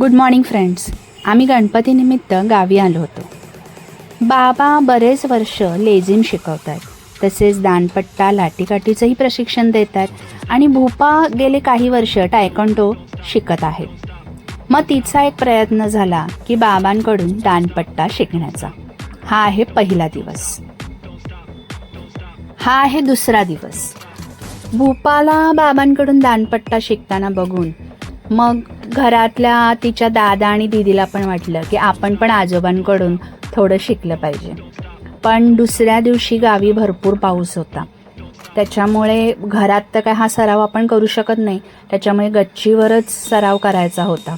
Good morning friends आम्ही गणपतीनिमित्त गावी आलो होतो. बाबा बरेच वर्ष लेझिम शिकवत आहेत तसेच दानपट्टा लाटीकाठीचंही प्रशिक्षण देत आहेत आणि भूपा गेले काही वर्ष टायकंडो शिकत आहे मग तिचा एक प्रयत्न झाला की बाबांकडून दानपट्टा शिकण्याचा. हा आहे पहिला दिवस. हा आहे दुसरा दिवस. भूपाला बाबांकडून दानपट्टा शिकताना बघून मग घरातल्या तिच्या दादा आणि दीदीला पण वाटलं की आपण पण आजोबांकडून थोडं शिकलं पाहिजे. पण दुसऱ्या दिवशी गावी भरपूर पाऊस होता. त्याच्यामुळे घरात तर काय हा सराव आपण करू शकत नाही. त्याच्यामुळे गच्चीवरच सराव करायचा होता.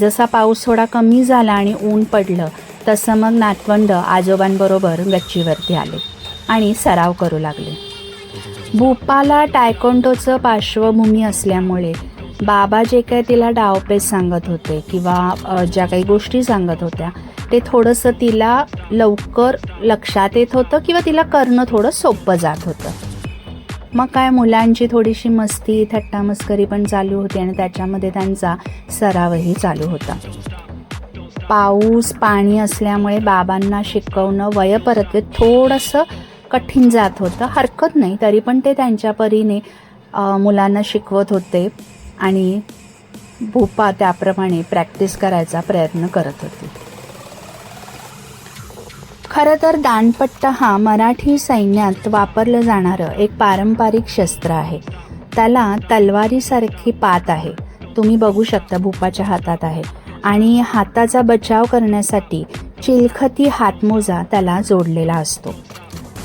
जसा पाऊस थोडा कमी झाला आणि ऊन पडलं तसं मग नातवंड आजोबांबरोबर गच्चीवरती आले आणि सराव करू लागले. भूपाला टायकोंडोचं पार्श्वभूमी असल्यामुळे बाबा जे काय तिला डावपेच सांगत होते किंवा ज्या काही गोष्टी सांगत होत्या ते थोडंसं तिला लवकर लक्षात येत होतं किंवा तिला करणं थोडं सोपं जात होतं. मग काय मुलांची थोडीशी मस्ती थट्टामस्करी पण चालू होती आणि त्याच्यामध्ये त्यांचा सरावही चालू होता. पाऊस पाणी असल्यामुळे बाबांना शिकवणं वयपरत्वे थोडंसं कठीण जात होतं. हरकत नाही तरी पण ते त्यांच्या परीने मुलांना शिकवत होते. आणि भूपा त्याप्रमाणे प्रॅक्टिस करायचा प्रयत्न करत होती. खरं तर दानपट्टा हा मराठी सैन्यात वापरलं जाणारं एक पारंपरिक शस्त्र आहे. त्याला तलवारीसारखी पात आहे. तुम्ही बघू शकता भूपाच्या हातात आहे. आणि हाताचा बचाव करण्यासाठी चिलखती हातमोजा त्याला जोडलेला असतो.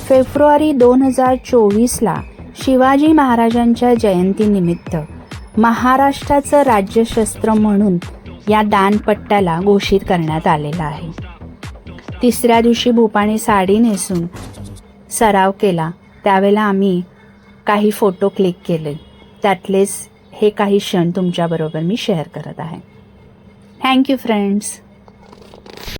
फेब्रुवारी दोन हजार चोवीसला शिवाजी महाराजांच्या जयंतीनिमित्त महाराष्ट्राचं राज्यशस्त्र म्हणून या दानपट्ट्याला घोषित करण्यात आलेलं आहे. तिसऱ्या दिवशी भूपाने साडी नेसून सराव केला. त्यावेळेला आम्ही काही फोटो क्लिक केले. त्यातलेच हे काही क्षण तुमच्याबरोबर मी शेअर करत आहे. Thank you friends.